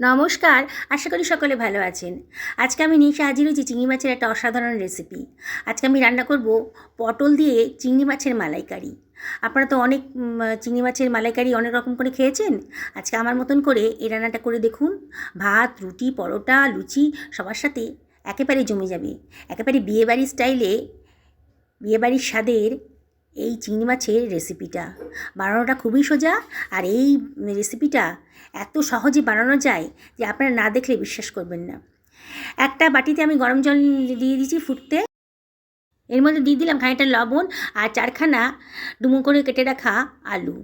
নমস্কার, আশা করি সকলে ভালো আছেন। আজকে আমি নিয়ে হাজির হয়েছি চিংড়ি মাছের একটা অসাধারণ রেসিপি আজকে আমি রান্না করব পটল দিয়ে চিংড়ি মাছের মালাইকারি। আপনারা তো অনেক চিংড়ি মাছের মালাইকারি অনেক রকম করে খেয়েছেন। আজকে আমার মতন করে এই রান্নাটা করে দেখুন। ভাত, রুটি, পরোটা, লুচি সবার সাথে একেবারে জমে যাবে। একেবারে বিয়েবাড়ি স্টাইলে বিয়েবাড়ির স্বাদের এই চিংড়ি মাছের রেসিপিটা বানানোটা খুবই সোজা আর এই রেসিপিটা এত সহজে বানানো যায় যে আপনারা না দেখলে বিশ্বাস করবেন না। একটা বাটিতে আমি গরম জল দিয়ে দিয়েছি ফুটতে। এর মধ্যে দিয়ে দিলাম খানিকটা লবণ আর চারখানা ডুমো করে কেটে রাখা আলু।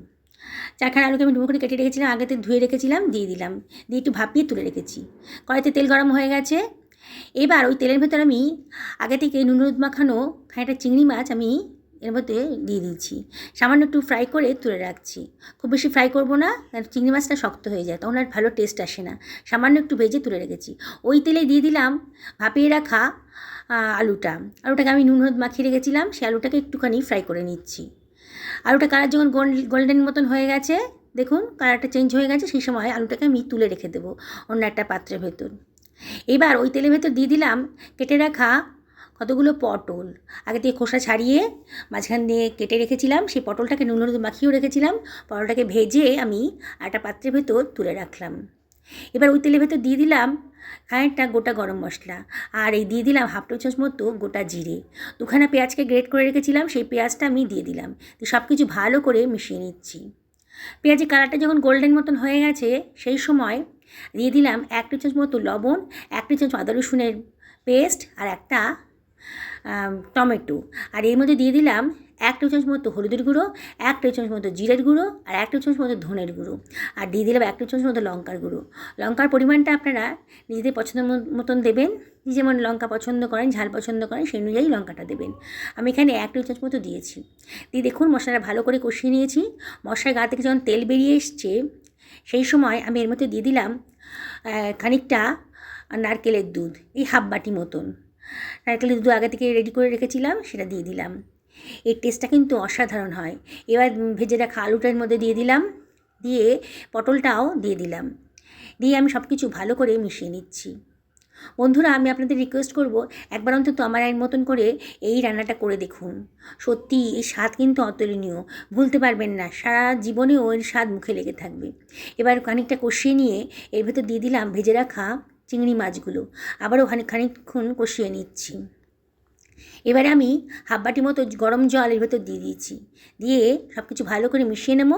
চারখানা আলুকে আমি ডুমো করে কেটে রেখেছিলাম, আগে আগেতে ধুয়ে রেখেছিলাম, দিয়ে দিলাম। দিয়ে একটু ভাপিয়ে তুলে রেখেছি। কড়াইতে তেল গরম হয়ে গেছে। এবার ওই তেলের ভেতর আমি আগে থেকে নুন মাখানো খানিকটা চিংড়ি মাছ আমি এর মধ্যে দিয়ে দিচ্ছি সামান্য একটু ফ্রাই করে তুলে রাখছি। খুব বেশি ফ্রাই করব না চিংড়ি মাছটা শক্ত হয়ে যায়, তখন আর ভালো টেস্ট আসে না। সামান্য একটু ভেজে তুলে রেখেছি। ওই তেলে দিয়ে দিলাম ভাপিয়ে রাখা আলুটা। আলুটাকে আমি নুন, হলুদ মাখিয়ে রেখেছিলাম, সেই আলুটাকে একটুখানি ফ্রাই করে নিচ্ছি। আলুটা কালার যখন গোল্ডেন মতন হয়ে গেছে, দেখুন কালারটা চেঞ্জ হয়ে গেছে, সেই সময় আলুটাকে আমি তুলে রেখে দেবো অন্য একটা পাত্রের ভেতর। এবার ওই তেলের ভেতর দিয়ে দিলাম, কেটে রাখা কতগুলো পটল। আগে থেকে খোসা ছাড়িয়ে মাঝখান দিয়ে কেটে রেখেছিলাম, সেই পটলটাকে নুন হলুদ মাখিয়েও রেখেছিলাম, পটলটাকে ভেজে আমি একটা পাত্রের ভেতর তুলে রাখলাম। এবার ওই তেলের ভেতর দিয়ে দিলাম খানিকটা গোটা গরম মশলা আর এই দিয়ে দিলাম হাফ টো চামচ মতো গোটা জিরে। দুখানা পেঁয়াজকে গ্রেট করে রেখেছিলাম, সেই পেঁয়াজটা আমি দিয়ে দিলাম। তো সব কিছু ভালো করে মিশিয়ে নিচ্ছি। পেঁয়াজের কালারটা যখন গোল্ডেন মতন হয়ে গেছে, সেই সময় দিয়ে দিলাম এক টি চামচ মতো লবণ, এক টি চামচ আদা রসুনের পেস্ট আর একটা টমেটো। আর এর মধ্যে দিয়ে দিলাম এক টি চামচ মতো হলুদের গুঁড়ো, এক টি চামচ মতো জিরের গুঁড়ো আর এক টি চামচ মতো ধনের গুঁড়ো। আর দিয়ে দিলাম এক টি চামচ মতো লঙ্কার গুঁড়ো। লঙ্কার পরিমাণটা আপনারা নিজেদের পছন্দ মতন দেবেন। যেমন লঙ্কা পছন্দ করেন, ঝাল পছন্দ করেন, সেই অনুযায়ী লঙ্কাটা দেবেন। আমি এখানে এক টি চামচ মতো দিয়েছি। দিয়ে দেখুন মশলাটা ভালো করে কষিয়ে নিয়েছি। মশলার গা থেকে যখন তেল বেরিয়ে এসছে, সেই সময় আমি এর মধ্যে দিয়ে দিলাম খানিকটা নারকেলের দুধ, এই হাফ বাটি মতন। নারকেলের দুধ আগে থেকে রেডি করে রেখেছিলাম, সেটা দিয়ে দিলাম। এর টেস্টটা কিন্তু অসাধারণ হয়। এবার ভেজে রাখা আলুটার মধ্যে দিয়ে দিলাম, দিয়ে পটলটাও দিয়ে দিলাম। দিয়ে আমি সব কিছু ভালো করে মিশিয়ে নিচ্ছি। বন্ধুরা, আমি আপনাদের রিকোয়েস্ট করব, একবার অন্তত আমার এর মতন করে এই রান্নাটা করে দেখুন। সত্যি এই স্বাদ কিন্তু অতুলনীয়। ভুলতে পারবেন না, সারা জীবনেও এর স্বাদ মুখে লেগে থাকবে। এবার খানিকটা কষিয়ে নিয়ে এর ভেতর দিয়ে দিলাম ভেজে রাখা চিংড়ি মাছগুলো। আবারও ওখানে খানিকক্ষণ কষিয়ে নিচ্ছি। এবারে আমি হাফ বাটি মতো গরম জল এর ভেতর দিয়ে দিয়েছি। দিয়ে সব কিছু ভালো করে মিশিয়ে নেব।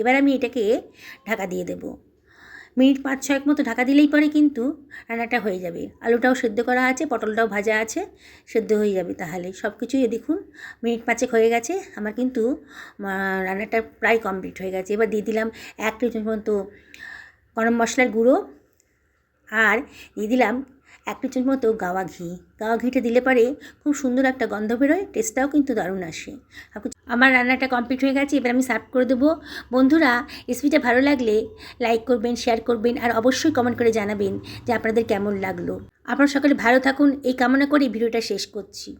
এবার আমি এটাকে ঢাকা দিয়ে দেবো। মিনিট পাঁচ ছয়েক মতো ঢাকা দিলেই পরে কিন্তু রান্নাটা হয়ে যাবে। আলুটাও সেদ্ধ করা আছে, পটলটাও ভাজা আছে, সেদ্ধ হয়ে যাবে তাহলে। সব কিছুই দেখুন, মিনিট পাঁচেক হয়ে গেছে। আমার কিন্তু রান্নাটা প্রায় কমপ্লিট হয়ে গেছে। এবার দিয়ে দিলাম এক টি চামচ মতো গরম মশলার গুঁড়ো। আর দিয়ে দিলাম এক লিটার মতো গাওয়া ঘি। গাওয়া ঘিটা দিলে পরে খুব সুন্দর একটা গন্ধ বেরোয় টেস্টটাও কিন্তু দারুণ আসে। আমার রান্নাটা কমপ্লিট হয়ে গেছে, এবার আমি সার্ভ করে দেবো। বন্ধুরা রেসিপিটা ভালো লাগলে লাইক করবেন শেয়ার করবেন, আর অবশ্যই কমেন্ট করে জানাবেন যে আপনাদের কেমন লাগল। আপনারা সকলে ভালো থাকুন, এই কামনা করে ভিডিওটা শেষ করছি।